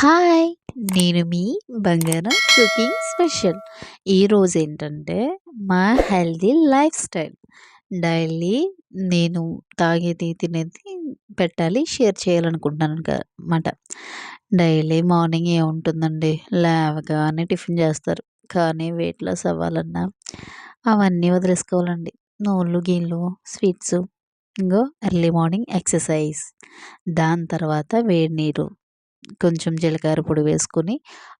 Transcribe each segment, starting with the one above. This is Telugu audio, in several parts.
హాయ్. నేను మీ బంగారం కుకింగ్ స్పెషల్. ఈరోజు ఏంటంటే మా హెల్దీ లైఫ్ స్టైల్. డైలీ నేను తాగేది తినేది పెట్టాలి షేర్ చేయాలనుకుంటున్నాను అన్నమాట డైలీ మార్నింగ్ ఏముంటుందండి? లేవగానే టిఫిన్ చేస్తారు. కానీ వెయిట్ లాస్ అవ్వాలన్నా అవన్నీ వదిలేసుకోవాలండి. నూళ్ళు గీళ్ళు స్వీట్స్ ఇంకో ఎర్లీ మార్నింగ్ ఎక్సర్సైజ్. దాని తర్వాత వేడి నీరు. కొంచెం జీలకర్ర పొడి వేసుకొని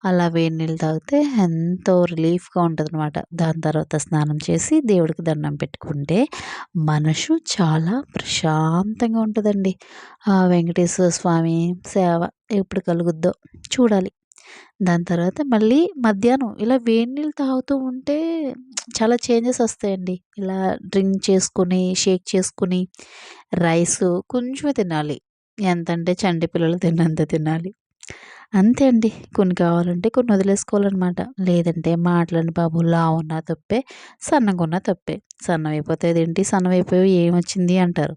అలా వేడి నీళ్ళు తాగితే ఎంతో రిలీఫ్గా ఉంటుంది అనమాట దాని తర్వాత స్నానం చేసి దేవుడికి దండం పెట్టుకుంటే మనసు చాలా ప్రశాంతంగా ఉంటుందండి. ఆ వెంకటేశ్వర స్వామి సేవ ఎప్పుడు కలుగుద్దో చూడాలి. దాని తర్వాత మళ్ళీ మధ్యాహ్నం ఇలా వేడి నీళ్ళు తాగుతూ ఉంటే చాలా చేంజెస్ వస్తాయండి. ఇలా డ్రింక్ చేసుకుని షేక్ చేసుకుని రైస్ కొంచెమే తినాలి. ఎంత అంటే చంటి పిల్లలు తిన్నంత తినాలి. అంతే అండి. కొన్ని కావాలంటే కొన్ని వదిలేసుకోవాలన్నమాట. లేదంటే మాటలని బాబు లావున్న తప్పే సన్నగా ఉన్నా తప్పే. సన్నమైపోతే అదేంటి? సన్నమైపోయి ఏమొచ్చింది అంటారు.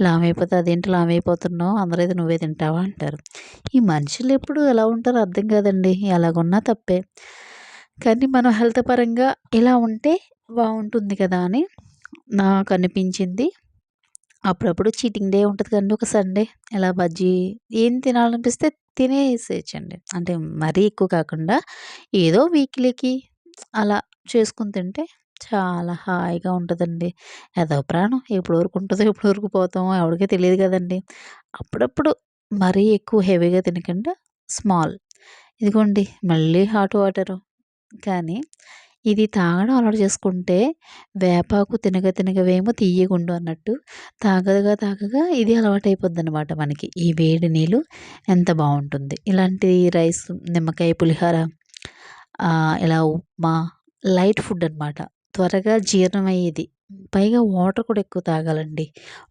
లావైపోతే అదేంటి లావైపోతున్నావు? అందరూ అయితే నువ్వే తింటావా అంటారు. ఈ మనుషులు ఎప్పుడు ఎలా ఉంటారో అర్థం కాదండి. ఎలాగున్నా తప్పే. కానీ మనం హెల్త్ పరంగా ఇలా ఉంటే బాగుంటుంది కదా అని నాకు అనిపించింది. అప్పుడప్పుడు చీటింగ్ డే ఉంటుంది కదండి ఒక సండే. ఇలా బజ్జీ ఏం తినాలనిపిస్తే తినేసేయచ్చండి. అంటే మరీ ఎక్కువ కాకుండా ఏదో వీక్లీకి అలా చేసుకుని తింటే చాలా హాయిగా ఉంటుందండి. ఏదో ప్రాణం ఎప్పుడు వరకు ఉంటుందో ఎప్పుడు వరకు పోతామో ఎవరికే తెలియదు కదండి. అప్పుడప్పుడు మరీ ఎక్కువ హెవీగా తినకుండా స్మాల్. ఇదిగోండి మళ్ళీ హాట్ వాటరు. కానీ ఇది తాగడం అలవాటు చేసుకుంటే వేపాకు తినగ తినగవేమో తీయగుండు అన్నట్టు. తాగగా తాగగా ఇది అలవాటు అయిపోద్ది అనమాట మనకి. ఈ వేడి నీళ్ళు ఎంత బాగుంటుంది ఇలాంటి రైస్ నిమ్మకాయ పులిహోర ఇలా ఉప్మా లైట్ ఫుడ్ అనమాట త్వరగా జీర్ణమయ్యేది. పైగా వాటర్ కూడా ఎక్కువ తాగాలండి.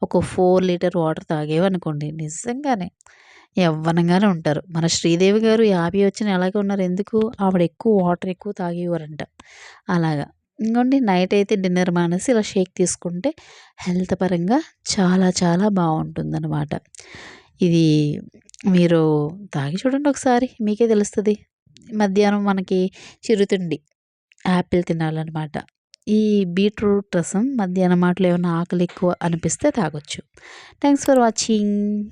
ఒక ఫోర్ లీటర్ వాటర్ తాగేవనుకోండి నిజంగానే యవ్వనంగానే ఉంటారు. మన శ్రీదేవి గారు యాభై వచ్చిన ఎలాగే ఉన్నారు. ఎందుకు? ఆవిడ ఎక్కువ వాటర్ ఎక్కువ తాగేవారంట. అలాగా. ఇంకోండి నైట్ అయితే డిన్నర్ మానేసి ఇలా షేక్ తీసుకుంటే హెల్త్ పరంగా చాలా చాలా బాగుంటుందన్నమాట. ఇది మీరు తాగి చూడండి ఒకసారి. మీకే తెలుస్తుంది. మధ్యాహ్నం మనకి చిరుతిండి యాపిల్ తినాలన్నమాట. ఈ బీట్రూట్ రసం మధ్యాహ్నం మాటలు ఏమైనా ఆకలి ఎక్కువ అనిపిస్తే తాగొచ్చు. Thanks for watching.